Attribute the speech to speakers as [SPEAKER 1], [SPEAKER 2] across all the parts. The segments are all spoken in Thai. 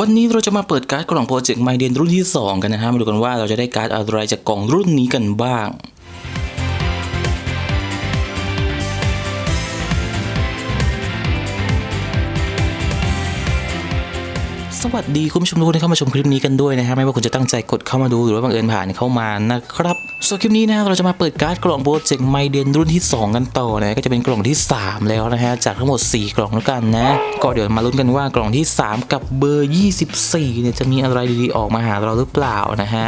[SPEAKER 1] วันนี้เราจะมาเปิดการ์ดกล่องโปรเจกต์ไมเดนรุ่นที่ 2 กันนะฮะ มาดูกันว่าเราจะได้การ์ดอะไรจากกล่องรุ่นนี้กันบ้าง สวัสดีคุณผู้ชมทุกคนที่เข้ามาชมคลิปนี้กันด้วยนะครับไม่ว่าคุณจะตั้งใจกดเข้ามาดูหรือว่าบังเอิญผ่านเข้ามานะครับส่วนคลิปนี้นะเราจะมาเปิดการ์ดกล่องโปรเจกต์ไมเดนรุ่นที่ 2 กันต่อนะก็จะเป็นกล่องที่ 3 แล้วนะฮะจากทั้งหมด 4 กล่องแล้วกันนะก็เดี๋ยวมาลุ้นกันว่ากล่องที่ 3 กับเบอร์ 24เนี่ยจะมีอะไรดีๆออกมาหาเราหรือเปล่านะฮะ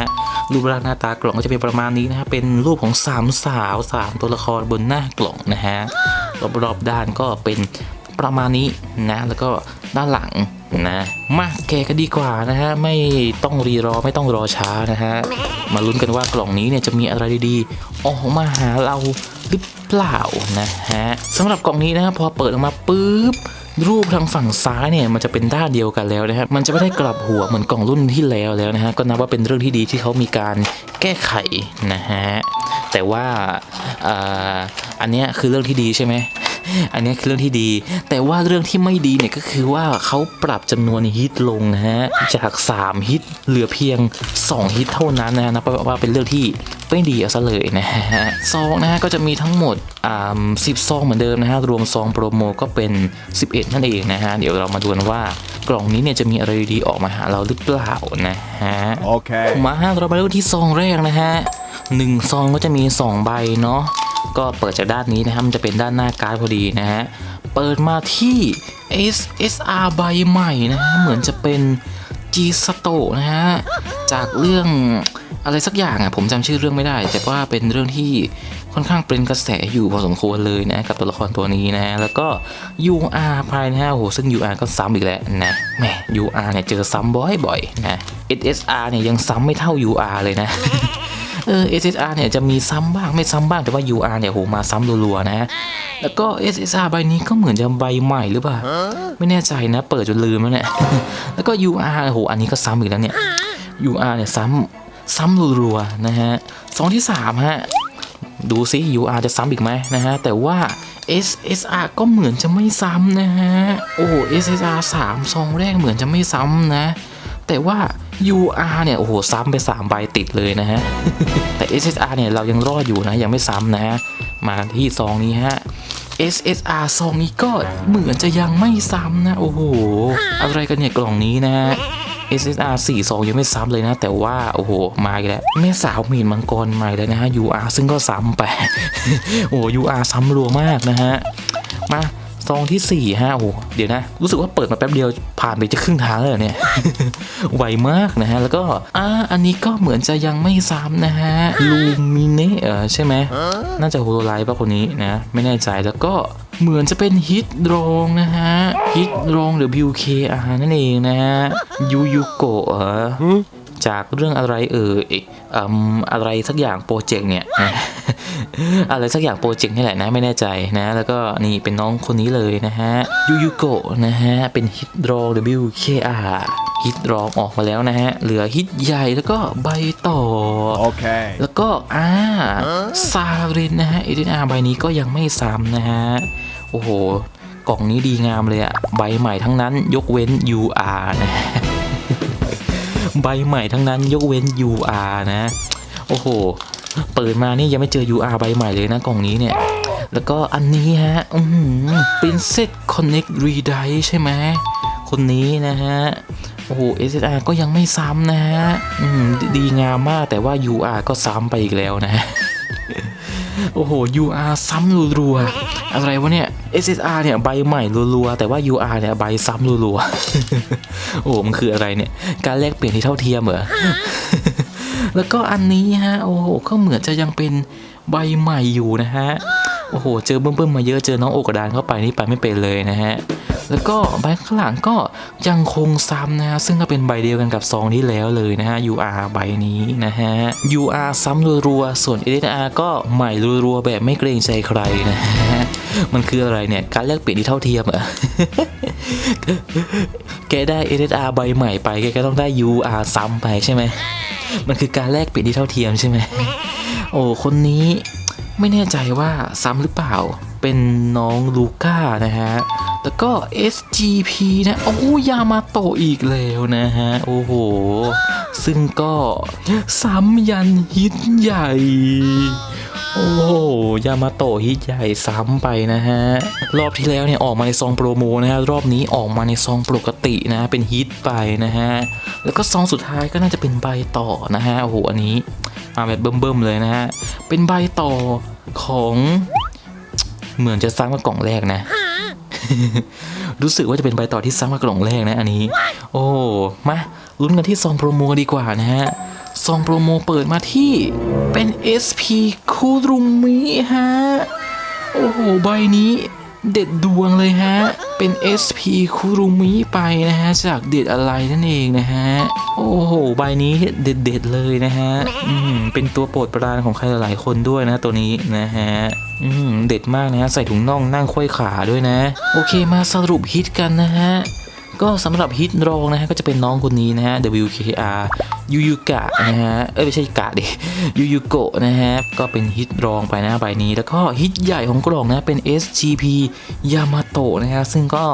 [SPEAKER 1] รูปร่างหน้าตากล่องก็จะเป็นประมาณนี้นะฮะเป็นรูปของสามสาวสามตัวละครบนหน้ากล่องนะฮะรอบๆด้านก็เป็นประมาณนี้นะแล้วก็ด้านหลัง นะมาแกกันดีกว่านะฮะไม่ต้องรีรอไม่ต้องรอช้านะฮะมาลุ้นกันว่ากล่องนี้เนี่ยจะมีอะไรดีๆออกมาหาเราหรือเปล่านะฮะสำหรับกล่องนี้นะฮะพอเปิดออกมาปุ๊บรูปทางฝั่งซ้ายเนี่ยมันจะเป็นด้านเดียวกันแล้วนะฮะมันจะไม่ได้กลับหัวเหมือนกล่องรุ่นที่แล้วแล้วนะฮะก็นับว่าเป็นเรื่องที่ดีที่เขามีการแก้ไขนะฮะแต่ว่าอ่าอันนี้คือเรื่องที่ดีใช่ไหม อันนี้คือเรื่องที่ดี แต่ว่าเรื่องที่ไม่ดีเนี่ยก็คือว่าเขาปรับจำนวนฮิตลงนะฮะจาก 3 ฮิตเหลือเพียง 2 ฮิตเท่านั้นนะนับว่าเป็นเรื่องที่ไม่ดีเอาซะเลยนะฮะซองนะฮะก็จะมีทั้งหมดอ่าสิบซองเหมือนเดิมนะฮะรวมซองโปรโมก็เป็น 11 นั่นเองนะฮะเดี๋ยวเรามาดูกันว่ากล่องนี้เนี่ยจะมีอะไรดีๆออกมาหาเราหรือเปล่านะฮะ
[SPEAKER 2] Okay.
[SPEAKER 1] มาฮะเรามาเริ่มที่ซองแรกนะฮะหนึ่งซองก็จะมี 2 ใบเนาะ ก็เปิดจากด้านนี้นะครับมันจะเป็นด้านหน้าการ์ดพอดีนะฮะ เปิดมาที่ SSR ใบใหม่นะฮะ เหมือนจะเป็น G s t o นะฮะ จากเรื่องอะไรสักอย่างอะผมจำชื่อเรื่องไม่ได้ แต่ว่าเป็นเรื่องที่ค่อนข้างเป็นกระแสอยู่พอสมควรเลยนะกับตัวละครตัวนี้นะ แล้วก็ UR ภายนะฮะโอ้โหซึ่ง UR ก็ซ้ำอีกแล้วนะแหม UR เนี่ยเจอซ้ำบ่อยๆนะ SSR เนี่ยยังซ้ำไม่เท่า UR เลยนะ เออ SSR เนี่ยจะมีซ้ำบ้างไม่ซ้ำบ้างแต่ว่า UR เนี่ยโหมาซ้ำรัวๆนะ แล้วก็ SSR ใบนี้ก็เหมือนจะใบใหม่หรือเปล่า ไม่แน่ใจนะ เปิดจนลืมแล้วเนี่ยแล้วก็ UR โหอันนี้ก็ซ้ำอีกแล้วเนี่ย UR เนี่ยซ้ำซ้ำรัวๆนะฮะสองที่สามฮะดูซิ UR จะซ้ำอีกไหมนะฮะแต่ว่า SSR ก็เหมือนจะไม่ซ้ำนะฮะ โอ้โห SSR 3ซองแรกเหมือนจะไม่ซ้ำนะ แต่ว่า UR เนี่ย โอ้โห ซ้ำไป 3 ใบติดเลยนะฮะ แต่ SSR เนี่ย เรายังรอดอยู่นะ ยังไม่ซ้ำนะฮะ มากันที่ซองนี้ฮะ SSR ซองนี้ก็เหมือนจะยังไม่ซ้ำนะ โอ้โห อะไรกันเนี่ย กล่องนี้นะฮะ SSR 4 2 ยังไม่ซ้ำเลยนะ แต่ว่าโอ้โห มาอีกแล้วแม่สาวมีนมังกรม่เลยนะฮะ UR ซึ่งก็ซ้ำไป โอ้โห UR ซ้ำรัวมากนะฮะ มา ซองที่ 4 ฮะโอ้โหเดี๋ยวนะ รู้สึกว่าเปิดมาแป๊บเดียวผ่านไปจะครึ่งทางแล้วเหรอเนี่ย ไวมากนะฮะ แล้วก็อ่าอันนี้ก็เหมือนจะยังไม่ซ้ำนะฮะ ลูมิเนเออใช่ไหม น่าจะโฮโลไลท์ป่ะคนนี้นะ ไม่แน่ใจแล้วก็เหมือนจะเป็นฮิตรองนะฮะ ฮิตรองหรือ BUKR นั่นเองนะฮะ ยูยูโกะเหรอจากเรื่องอะไรเอ่ยอืมอะไรสักอย่างโปรเจกต์เนี่ยนะ อะไรสักอย่างโปรเจกต์นี่แหละนะไม่แน่ใจนะ แล้วก็นี่เป็นน้องคนนี้เลยนะฮะยูยูโกะนะฮะ เป็นฮิตรอง WKR ฮิตรองออกมาแล้วนะฮะ เหลือฮิตใหญ่แล้วก็ใบต่อ
[SPEAKER 2] Okay.
[SPEAKER 1] แล้วก็อ่าซารินนะฮะเอเดนอาร์ใบนี้ก็ยังไม่ซ้ำนะฮะ โอ้โห กล่องนี้ดีงามเลยอะใบใหม่ทั้งนั้นยกเว้น UR นะฮะใบใหม่ทั้งนั้นยกเว้น UR นะ โอ้โห เปิดมานี่ยังไม่เจอ UR ใบใหม่เลยนะกล่องนี้เนี่ย แล้วก็อันนี้ฮะ อืม Princess Connect Redie ใช่ไหม คนนี้นะฮะ โอ้โห SSR ก็ยังไม่ซ้ำนะฮะ อืม ดีงามมากแต่ว่า UR ก็ซ้ำไปอีกแล้วนะฮะโอ้โห UR ซ้ำรัวๆ อะไรวะเนี่ย SSR เนี่ยใบใหม่รัวๆ แต่ว่า UR เนี่ยใบซ้ำรัวๆ โอ้โห มันคืออะไรเนี่ย การแลกเปลี่ยนที่เท่าเทียมเหรอ แล้วก็อันนี้ฮะโอ้โหก็เหมือนจะยังเป็นใบใหม่อยู่นะฮะโอ้โห เจอเบิ่มๆมาเยอะเจอน้องโอกระดานเข้าไปนี่ไปไม่เป็นเลยนะฮะแล้วก็ใบข้างหลังก็ยังคงซ้ำนะฮะซึ่งก็เป็นใบเดียวกันกับซองที่แล้วเลยนะฮะ UR ใบนี้นะฮะ UR ซ้ำรัวๆส่วน SR ก็ใหม่รัวๆแบบไม่เกรงใจใครนะฮะมันคืออะไรเนี่ย การแลกเปลี่ยนที่เท่าเทียมเหรอแกได้ SSR ใบใหม่ไปแกก็ต้องได้ UR ซ้ำไปใช่ไหม มันคือการแลกเปลี่ยนที่เท่าเทียมใช่ไหมโอ้คนนี้ไม่แน่ใจว่าซ้ำหรือเปล่าเป็นน้องลูก้านะฮะ แล้วก็ SGP นะโอ้ยามาโตอีกแล้วนะฮะ โอ้โห ซึ่งก็ซ้ำยันฮิตใหญ่ โอ้โห ยามาโตฮิตใหญ่ซ้ำไปนะฮะ รอบที่แล้วเนี่ยออกมาในซองโปรโมนะฮะ รอบนี้ออกมาในซองปกตินะ เป็นฮิตไปนะฮะ แล้วก็ซองสุดท้ายก็น่าจะเป็นใบต่อนะฮะ โอ้โห อันนี้มาแบบเบิ่มๆเลยนะฮะ เป็นใบต่อของเหมือนจะซ้ำกับกล่องแรกนะ รู้สึกว่าจะเป็นใบต่อที่ซ้ำกับกล่องแรกนะอันนี้ โอ้มาลุ้นกันที่ซองโปรโมดีกว่านะฮะซองโปรโมเปิดมาที่เป็น SP คูรุมิฮะ โอ้โห ใบนี้ เด็ดดวงเลยฮะ เป็น SP คุรุมิไปนะฮะ จากเด็ดอะไรนั่นเองนะฮะ โอ้โห ใบนี้เด็ดเด็ดๆเลยนะฮะ อืม เป็นตัวโปรดปรานของใครหลายๆคนด้วยนะตัวนี้นะฮะ อืม เด็ดมากนะฮะ ใส่ถุงน่องนั่งควยขาด้วยนะ โอเคมาสรุปฮิตกันนะฮะ ก็สำหรับฮิตรองนะฮะก็จะเป็นน้องคนนี้นะฮะ WKR ยูยูกะนะฮะ เอ้ยไม่ใช่กะดิยูยูโกะนะฮะ ก็เป็นฮิตรองไปนะใบนี้ แล้วก็ฮิตใหญ่ของกล่องนะเป็น SGP ยามาโตะนะฮะ ซึ่งก็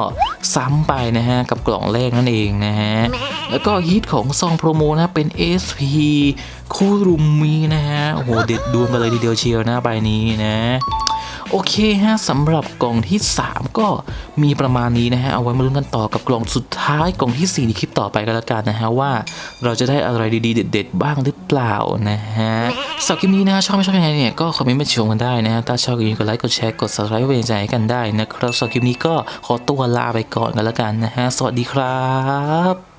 [SPEAKER 1] ซ้ำไปนะฮะ กับกล่องแรกนั่นเองนะฮะ แล้วก็ฮิตของซองโปรโมนะเป็น SP คูรุมินะฮะ โอ้โหเด็ดดวงกันเลยทีเดียวเชียวนะใบนี้นะ โอเคฮะสำหรับกล่องที่ 3 ก็มีประมาณนี้นะฮะเอาไว้มาลุ้นกันต่อกับกล่องสุดท้ายกล่องที่ 4 ในคลิปต่อไปกันแล้วกันนะฮะว่า เราจะได้อะไรดีๆ เด็ด ๆ บ้างหรือเปล่านะฮะสำหรับคลิปนี้นะฮะชอบไม่ชอบยังไงเนี่ยก็คอมเมนต์มาชมกันได้นะฮะถ้าชอบก็อย่าลืมกดไลค์กดแชร์กด subscribe ไว้เป็นใจให้กันได้นะครับสำหรับคลิปนี้ก็ขอตัวลาไปก่อนกันแล้วกันนะฮะสวัสดีครับ